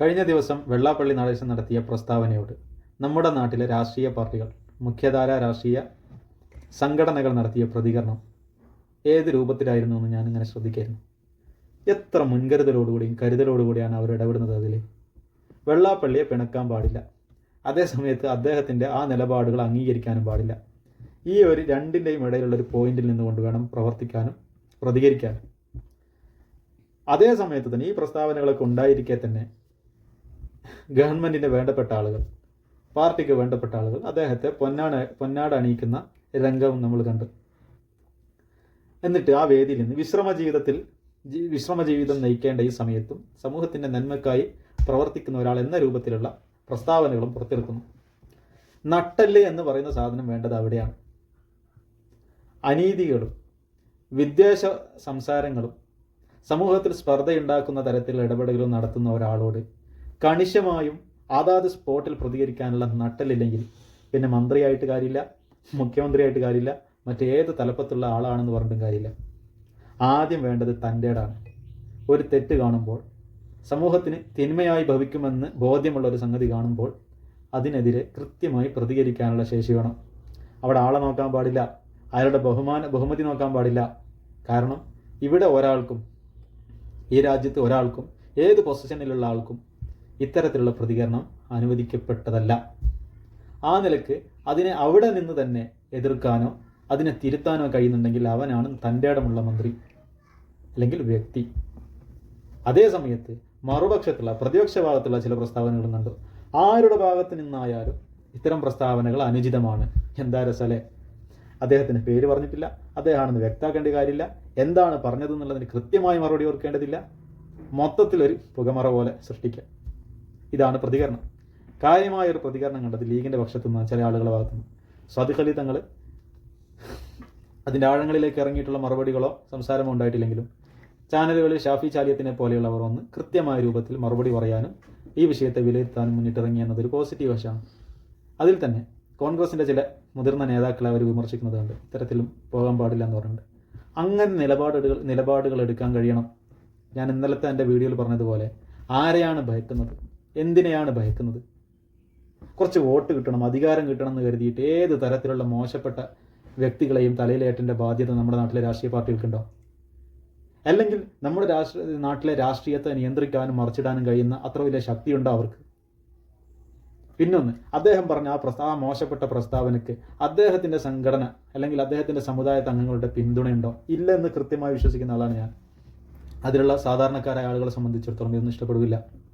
കഴിഞ്ഞ ദിവസം വെള്ളാപ്പള്ളി നടേശൻ നടത്തിയ പ്രസ്താവനയോട് നമ്മുടെ നാട്ടിലെ രാഷ്ട്രീയ പാർട്ടികൾ മുഖ്യധാര രാഷ്ട്രീയ സംഘടനകൾ നടത്തിയ പ്രതികരണം ഏത് രൂപത്തിലായിരുന്നു എന്ന് ഞാനിങ്ങനെ ശ്രദ്ധിക്കായിരുന്നു. എത്ര മുൻകരുതലോടുകൂടിയും കരുതലോടുകൂടിയാണ് അവർ ഇടപെടുന്നത് അതിൽ. വെള്ളാപ്പള്ളിയെ പിണക്കാൻ പാടില്ല. അതേസമയത്ത് അദ്ദേഹത്തിന്റെ ആ നിലപാടുകൾ അംഗീകരിക്കാനും പാടില്ല. ഈ ഒരു രണ്ടിന്റെയും ഇടയിലുള്ള ഒരു പോയിന്റിൽ നിന്നുകൊണ്ട് വേണം പ്രവർത്തിക്കാനും പ്രതികരിക്കാനും. അതേ സമയത്ത് തന്നെ ഈ പ്രസ്താവനകളൊക്കെ ഉണ്ടായിരിക്കെ തന്നെ ഗവൺമെന്റിന്റെ വേണ്ടപ്പെട്ട ആളുകൾ പാർട്ടിക്ക് വേണ്ടപ്പെട്ട ആളുകൾ അദ്ദേഹത്തെ പൊന്നാട് പൊന്നാട് അണിയിക്കുന്ന രംഗം നമ്മൾ കണ്ടു. എന്നിട്ട് ആ വേദിയിൽ നിന്ന് വിശ്രമ ജീവിതത്തിൽ വിശ്രമ ജീവിതം നയിക്കേണ്ട ഈ സമയത്തും സമൂഹത്തിന്റെ നന്മക്കായി പ്രവർത്തിക്കുന്ന ഒരാൾ എന്ന രൂപത്തിലുള്ള പ്രസ്താവനകളും പുറത്തെടുക്കുന്നു നട്ടൽ എന്ന് പറയുന്ന സാധനം വേണ്ടത് അവിടെയാണ്. അനീതികളും വിദ്വേഷ സംസാരങ്ങളും സമൂഹത്തിൽ സ്പർദ്ധയുണ്ടാക്കുന്ന തരത്തിലുള്ള ഇടപെടലുകൾ നടത്തുന്ന ഒരാളോട് കണിശമായും അതാത് സ്പോട്ടിൽ പ്രതികരിക്കാനുള്ള നട്ടലില്ലെങ്കിൽ പിന്നെ മന്ത്രിയായിട്ട് കാര്യമില്ല മുഖ്യമന്ത്രിയായിട്ട് കാര്യമില്ല മറ്റേത് തലപ്പത്തുള്ള ആളാണെന്ന് പറഞ്ഞിട്ടും കാര്യമില്ല. ആദ്യം വേണ്ടത് തന്റെടാണ് ഒരു തെറ്റ് കാണുമ്പോൾ സമൂഹത്തിന് തിന്മയായി ഭവിക്കുമെന്ന് ബോധ്യമുള്ള ഒരു സംഗതി കാണുമ്പോൾ അതിനെതിരെ കൃത്യമായി പ്രതികരിക്കാനുള്ള ശേഷി വേണം. അവിടെ ആളെ നോക്കാൻ പാടില്ല അയാളുടെ ബഹുമാന ബഹുമതി നോക്കാൻ പാടില്ല. കാരണം ഇവിടെ ഒരാൾക്കും ഈ രാജ്യത്ത് ഒരാൾക്കും ഏത് പൊസിഷനിലുള്ള ആൾക്കും ഇത്തരത്തിലുള്ള പ്രതികരണം അനുവദിക്കപ്പെട്ടതല്ല. ആ നിലയ്ക്ക് അതിനെ അവിടെ നിന്ന് തന്നെ എതിർക്കാനോ അതിനെ തിരുത്താനോ കഴിയുന്നുണ്ടെങ്കിൽ അവനാണ് തന്റെ ഇടമുള്ള മന്ത്രി അല്ലെങ്കിൽ വ്യക്തി. അതേ സമയത്ത് മറുപക്ഷത്തുള്ള പ്രതിപക്ഷ ഭാഗത്തുള്ള ചില പ്രസ്താവനകളും കണ്ടു ആരുടെ ഭാഗത്ത് നിന്നായാലും ഇത്തരം പ്രസ്താവനകൾ അനുചിതമാണ്. എന്താ രസലെ? അദ്ദേഹത്തിന് പേര് പറഞ്ഞിട്ടില്ല. അദ്ദേഹമാണെന്ന് വ്യക്താക്കേണ്ട കാര്യമില്ല. എന്താണ് പറഞ്ഞത് എന്നുള്ളതിന് കൃത്യമായി മറുപടി ഓർക്കേണ്ടതില്ല. മൊത്തത്തിലൊരു പുകമറ പോലെ സൃഷ്ടിക്കുക ഇതാണ് പ്രതികരണം. കാര്യമായ ഒരു പ്രതികരണം കണ്ടത് ലീഗിന്റെ പക്ഷത്തു നിന്ന് ചില ആളുകളുടെ ഭാഗത്തുനിന്ന് സ്വാദിഖ് അലി തങ്ങൾ അതിന്റെ ആഴങ്ങളിലേക്ക് ഇറങ്ങിയിട്ടുള്ള മറുപടികളോ സംസാരമോ ഉണ്ടായിട്ടില്ലെങ്കിലും ചാനലുകളിൽ ഷാഫി ചാലിയത്തിനെ പോലെയുള്ളവർ വന്ന് കൃത്യമായ രൂപത്തിൽ മറുപടി പറയാനും ഈ വിഷയത്തെ വിലയിരുത്താനും മുന്നിട്ടിറങ്ങി എന്നതൊരു പോസിറ്റീവ് വശമാണ്. അതിൽ തന്നെ കോൺഗ്രസിന്റെ ചില മുതിർന്ന നേതാക്കളെ അവർ വിമർശിക്കുന്നത് കണ്ട് ഇത്തരത്തിലും പോകാൻ പാടില്ല എന്ന് പറഞ്ഞിട്ടുണ്ട്. അങ്ങനെ നിലപാടുകൾ നിലപാടുകൾ എടുക്കാൻ കഴിയണം. ഞാൻ ഇന്നലത്തെ എന്റെ വീഡിയോയിൽ പറഞ്ഞതുപോലെ ആരെയാണ് ഭയക്കുന്നത്? എന്തിനെയാണ് ഭയക്കുന്നത്? കുറച്ച് വോട്ട് കിട്ടണം അധികാരം കിട്ടണം എന്ന് കരുതിയിട്ട് ഏത് തരത്തിലുള്ള മോശപ്പെട്ട വ്യക്തികളെയും തലയിലേറ്റേണ്ട ബാധ്യത നമ്മുടെ നാട്ടിലെ രാഷ്ട്രീയ പാർട്ടികൾക്കുണ്ടോ? അല്ലെങ്കിൽ നമ്മുടെ രാഷ്ട്ര നാട്ടിലെ രാഷ്ട്രീയത്തെ നിയന്ത്രിക്കാനും മറിച്ചിടാനും കഴിയുന്ന അത്ര വലിയ ശക്തിയുണ്ടോ അവർക്ക്? പിന്നൊന്ന് അദ്ദേഹം പറഞ്ഞ ആ പ്രസ്താവ മോശപ്പെട്ട പ്രസ്താവനയ്ക്ക് അദ്ദേഹത്തിന്റെ സംഘടന അല്ലെങ്കിൽ അദ്ദേഹത്തിന്റെ സമുദായത്തെ അംഗങ്ങളുടെ പിന്തുണയുണ്ടോ? ഇല്ല എന്ന് കൃത്യമായി വിശ്വസിക്കുന്ന ആളാണ് ഞാൻ. അതിലുള്ള സാധാരണക്കാരായ ആളുകളെ സംബന്ധിച്ചിടത്തോളം ഇതൊന്നും ഇഷ്ടപ്പെടുകയില്ല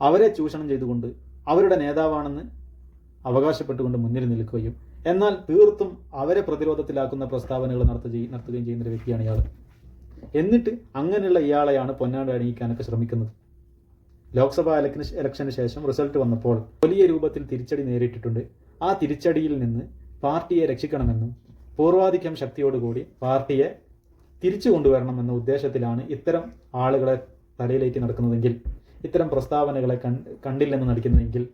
അവരെ ചൂഷണം ചെയ്തുകൊണ്ട് അവരുടെ നേതാവാണെന്ന് അവകാശപ്പെട്ടുകൊണ്ട് മുന്നിൽ നിൽക്കുകയും എന്നാൽ തീർത്തും അവരെ പ്രതിരോധത്തിലാക്കുന്ന പ്രസ്താവനകൾ നടത്തുകയും നടത്തുകയും ചെയ്യുന്ന ഒരു വ്യക്തിയാണ് ഇയാൾ എന്നിട്ട് അങ്ങനെയുള്ള ഇയാളെയാണ് പൊന്നാട് അണിയിക്കാനൊക്കെ ശ്രമിക്കുന്നത്. ലോക്സഭാ ഇലക്ഷന് ഇലക്ഷന് ശേഷം റിസൾട്ട് വന്നപ്പോൾ വലിയ രൂപത്തിൽ തിരിച്ചടി നേരിട്ടിട്ടുണ്ട്. ആ തിരിച്ചടിയിൽ നിന്ന് പാർട്ടിയെ രക്ഷിക്കണമെന്നും പൂർവാധിക്യം ശക്തിയോടുകൂടി പാർട്ടിയെ തിരിച്ചു കൊണ്ടുവരണമെന്ന ഉദ്ദേശത്തിലാണ് ഇത്തരം ആളുകളെ തലയിലേറ്റി നടക്കുന്നതെങ്കിൽ ഇത്തരം പ്രസ്താവനകളെ കണ്ടില്ലെന്ന് നടിക്കുന്നതെങ്കിൽ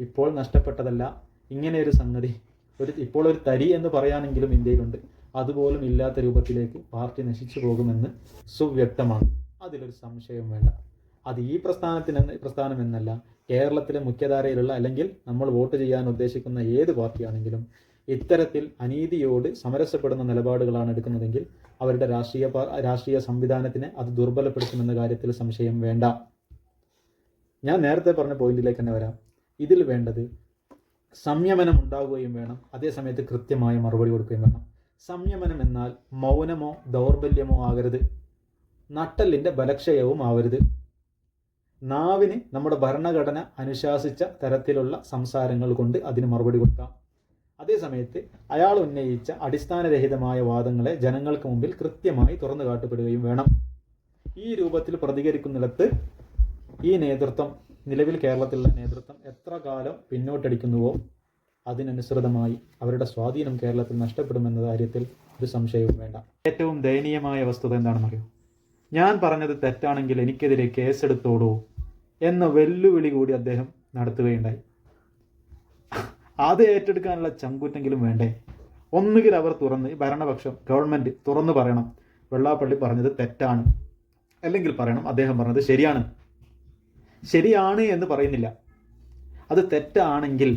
ഇപ്പോൾ നഷ്ടപ്പെട്ടതല്ല. ഇങ്ങനെ ഒരു സംഗതി ഒരു ഇപ്പോൾ ഒരു തരി എന്ന് പറയാനെങ്കിലും ഇന്ത്യയിലുണ്ട്. അതുപോലും ഇല്ലാത്ത രൂപത്തിലേക്ക് പാർട്ടി നശിച്ചു പോകുമെന്ന് സുവ്യക്തമാണ്. അതിലൊരു സംശയവും വേണ്ട. അത് ഈ പ്രസ്ഥാനത്തിന് പ്രസ്ഥാനം എന്നല്ല കേരളത്തിലെ മുഖ്യധാരയിലുള്ള അല്ലെങ്കിൽ നമ്മൾ വോട്ട് ചെയ്യാൻ ഉദ്ദേശിക്കുന്ന ഏത് പാർട്ടിയാണെങ്കിലും ഇത്തരത്തിൽ അനീതിയോട് സമരസപ്പെടുന്ന നിലപാടുകളാണ് എടുക്കുന്നതെങ്കിൽ അവരുടെ രാഷ്ട്രീയ രാഷ്ട്രീയ സംവിധാനത്തിനെ അത് ദുർബലപ്പെടുത്തുമെന്ന കാര്യത്തിൽ സംശയം വേണ്ട. ഞാൻ നേരത്തെ പറഞ്ഞ പോയിന്റിലേക്ക് തന്നെ വരാം. ഇതിൽ വേണ്ടത് സംയമനം ഉണ്ടാവുകയും വേണം. അതേസമയത്ത് കൃത്യമായ മറുപടി കൊടുക്കുകയും വേണം. സംയമനം എന്നാൽ മൗനമോ ദൗർബല്യമോ ആകരുത്. നട്ടലിന്റെ ബലക്ഷയവും ആവരുത്. നാവിന് നമ്മുടെ ഭരണഘടന അനുശാസിച്ച തരത്തിലുള്ള സംസാരങ്ങൾ കൊണ്ട് അതിന് മറുപടി കൊടുക്കാം. അതേസമയത്ത് അയാൾ ഉന്നയിച്ച അടിസ്ഥാനരഹിതമായ വാദങ്ങളെ ജനങ്ങൾക്ക് മുമ്പിൽ കൃത്യമായി തുറന്നു കാട്ടപ്പെടുകയും വേണം. ഈ രൂപത്തിൽ പ്രതികരിക്കുന്നിടത്ത് ഈ നേതൃത്വം നിലവിൽ കേരളത്തിലുള്ള നേതൃത്വം എത്ര കാലം പിന്നോട്ടടിക്കുന്നുവോ അതിനനുസൃതമായി അവരുടെ സ്വാധീനം കേരളത്തിൽ നഷ്ടപ്പെടുമെന്ന കാര്യത്തിൽ ഒരു സംശയവും വേണ്ട. ഏറ്റവും ദയനീയമായ വസ്തുത എന്താണെന്നറിയോ? ഞാൻ പറഞ്ഞത് തെറ്റാണെങ്കിൽ എനിക്കെതിരെ കേസെടുത്തോടൂ എന്ന വെല്ലുവിളി കൂടി അദ്ദേഹം നടത്തുകയുണ്ടായി. അത് ഏറ്റെടുക്കാനുള്ള ചങ്കൂറ്റെങ്കിലും വേണ്ടേ? ഒന്നുകിൽ അവർ തുറന്ന് ഭരണപക്ഷം ഗവൺമെന്റ് തുറന്നു പറയണം. വെള്ളാപ്പള്ളി പറഞ്ഞത് തെറ്റാണ്. അല്ലെങ്കിൽ പറയണം അദ്ദേഹം പറഞ്ഞത് ശരിയാണ്. ശരിയാണ് എന്ന് പറയുന്നില്ല. അത് തെറ്റാണെങ്കിൽ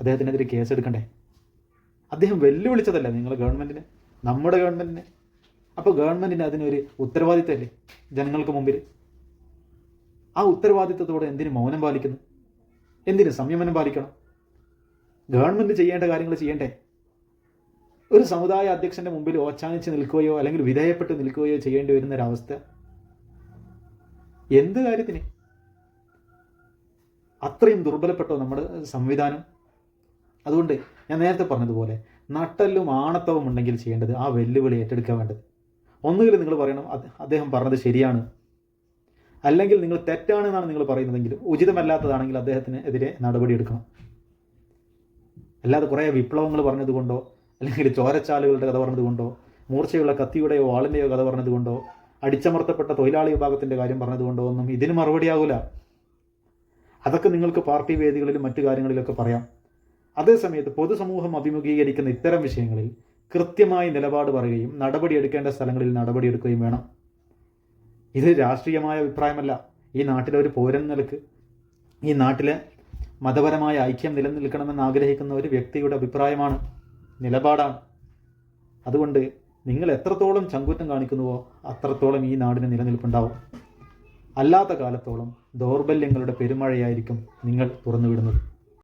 അദ്ദേഹത്തിനെതിരെ കേസെടുക്കണ്ടേ? അദ്ദേഹം വെല്ലുവിളിച്ചതല്ല നിങ്ങൾ ഗവൺമെന്റിനെ നമ്മുടെ ഗവൺമെന്റിനെ അപ്പോൾ ഗവൺമെന്റിന് അതിനൊരു ഉത്തരവാദിത്തമല്ലേ ജനങ്ങൾക്ക് മുമ്പിൽ ആ ഉത്തരവാദിത്തത്തോടെ എന്തിനു മൗനം പാലിക്കുന്നു? എന്തിനു സംയമനം പാലിക്കണം? ഗവൺമെന്റ് ചെയ്യേണ്ട കാര്യങ്ങൾ ചെയ്യണ്ടേ? ഒരു സമുദായ അധ്യക്ഷന്റെ മുമ്പിൽ ഓച്ചാനിച്ച് നിൽക്കുകയോ അല്ലെങ്കിൽ വിധേയപ്പെട്ട് നിൽക്കുകയോ ചെയ്യേണ്ടി വരുന്ന ഒരവസ്ഥ എന്ത് കാര്യത്തിന്? അത്രയും ദുർബലപ്പെട്ടോ നമ്മുടെ സംവിധാനം. അതുകൊണ്ട് ഞാൻ നേരത്തെ പറഞ്ഞതുപോലെ നട്ടല്ലും ആണത്തവും ഉണ്ടെങ്കിൽ ചെയ്യേണ്ടത് ആ വെല്ലുവിളി ഏറ്റെടുക്കാൻ വേണ്ടത്. ഒന്നുകിൽ നിങ്ങൾ പറയണം അദ്ദേഹം പറഞ്ഞത് ശരിയാണ്. അല്ലെങ്കിൽ നിങ്ങൾ തെറ്റാണെന്നാണ് നിങ്ങൾ പറയുന്നതെങ്കിൽ ഉചിതമല്ലാത്തതാണെങ്കിൽ അദ്ദേഹത്തിന് എതിരെ നടപടിയെടുക്കണം അല്ലാതെ കുറേ വിപ്ലവങ്ങൾ പറഞ്ഞതുകൊണ്ടോ അല്ലെങ്കിൽ ചോരച്ചാലുകളുടെ കഥ പറഞ്ഞതുകൊണ്ടോ മൂർച്ചയുള്ള കത്തിയുടെയോ വാളിന്റെയോ കഥ പറഞ്ഞതുകൊണ്ടോ അടിച്ചമർത്തപ്പെട്ട തൊഴിലാളി വിഭാഗത്തിന്റെ കാര്യം പറഞ്ഞതുകൊണ്ടോ ഒന്നും ഇതിന് മറുപടിയാകില്ല അതൊക്കെ നിങ്ങൾക്ക് പാർട്ടി വേദികളിലും മറ്റു കാര്യങ്ങളിലൊക്കെ പറയാം. അതേസമയത്ത് പൊതുസമൂഹം അഭിമുഖീകരിക്കുന്ന ഇത്തരം വിഷയങ്ങളിൽ കൃത്യമായി നിലപാട് പറയുകയും നടപടിയെടുക്കേണ്ട സ്ഥലങ്ങളിൽ നടപടിയെടുക്കുകയും വേണം. ഇത് രാഷ്ട്രീയമായ അഭിപ്രായമല്ല. ഈ നാട്ടിലെ ഒരു പൗരൻ നിലയ്ക്ക് ഈ നാട്ടിലെ മതപരമായ ഐക്യം നിലനിൽക്കണമെന്ന് ആഗ്രഹിക്കുന്ന ഒരു വ്യക്തിയുടെ അഭിപ്രായമാണ് നിലപാടാണ്. അതുകൊണ്ട് നിങ്ങൾ എത്രത്തോളം ചങ്കൂറ്റം കാണിക്കുന്നുവോ അത്രത്തോളം ഈ നാടിന് നിലനിൽപ്പുണ്ടാവും. അല്ലാത്ത കാലത്തോളം ദൗർബല്യങ്ങളുടെ പെരുമഴയായിരിക്കും നിങ്ങൾ തുറന്നുവിടുന്നത്.